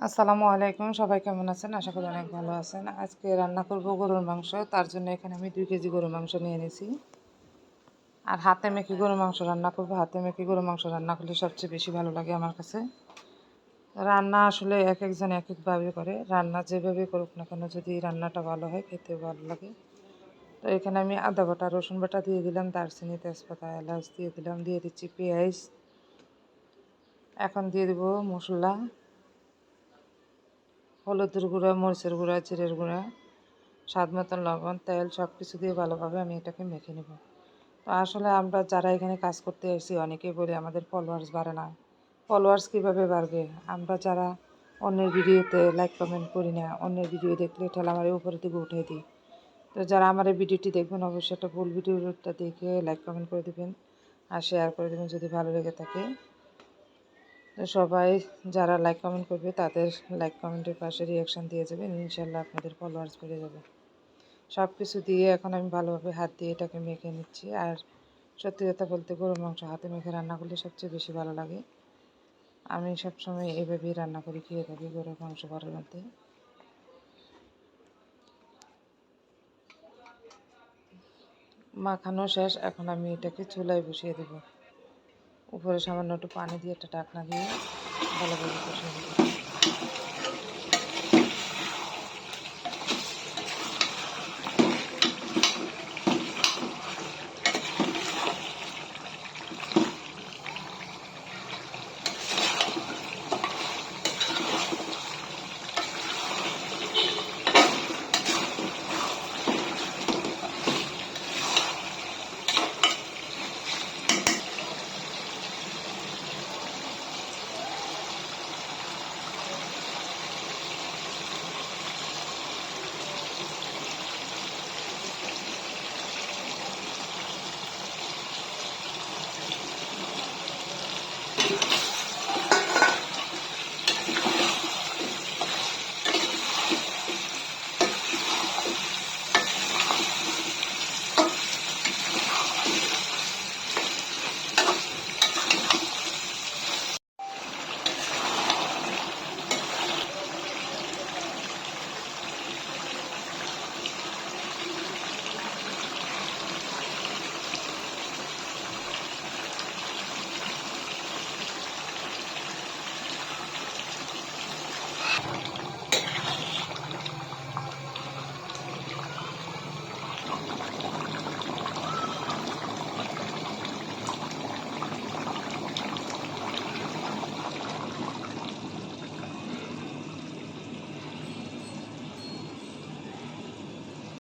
আসসালামু আলাইকুম, সবাই কেমন আছেন? আশা করি অনেক ভালো আছেন। আজকে রান্না করব গরুর মাংস, তার জন্য এখানে আমি দুই কেজি গরুর মাংস নিয়ে নিয়েছি আর হাতে মেখে গরুর মাংস রান্না করব। হাতে মেখে গরুর মাংস রান্না করলে সবচেয়ে বেশি ভালো লাগে আমার কাছে। রান্না আসলে এক একজন এক একভাবে করে। রান্না যেভাবে করুক না কেন, যদি রান্নাটা ভালো হয় খেতে ভালো লাগে। তো এখানে আমি আদা বাটা, রসুন বাটা দিয়ে দিলাম, দারচিনি, তেজপাতা, এলাচ দিয়ে দিলাম, দিয়ে দিচ্ছি পেঁয়াজ। এখন দিয়ে দেবো মশলা। হলুদের গুঁড়া, মরিচের গুঁড়া, জিরের গুঁড়া, স্বাদ মতন লবণ, তেল সব কিছু দিয়ে ভালোভাবে আমি এটাকে মেখে নেব। তো আসলে আমরা যারা এখানে কাজ করতে এসেছি অনেকেই বলি আমাদের ফলোয়ার্স বাড়ে না। ফলোয়ার্স কীভাবে বাড়বে? আমরা যারা অন্যের ভিডিওতে লাইক কমেন্ট করি না, অন্যের ভিডিও দেখলে ঠেলা আমার উপরের দিকে উঠে দিই। তো যারা আমার এই ভিডিওটি দেখবেন, অবশ্যই একটা ফুল ভিডিওটা দেখে লাইক কমেন্ট করে দেবেন আর শেয়ার করে দেবেন যদি ভালো লেগে থাকে। সবাই যারা লাইক কমেন্ট করবে, তাদের লাইক কমেন্টের পাশে রিয়াকশান দিয়ে যাবেন ইনশাল্লাহ আপনাদের ফলোয়ার্স বেড়ে যাবে। সব কিছু দিয়ে এখন আমি ভালোভাবে হাত দিয়ে এটাকে মেখে নিচ্ছি। আর সত্যি কথা বলতে গরুর মাংস হাতে মেখে রান্না করলে সবচেয়ে বেশি ভালো লাগে। আমি সবসময় এভাবেই রান্না করে খেয়ে থাকি গরুর মাংস ঘরের মধ্যে। মাখানো শেষ, এখন আমি এটাকে চুলায় বসিয়ে দেবো। উপরে সামান্য একটু পানি দিয়ে একটা টাকনা দিয়ে ভালো করে কষে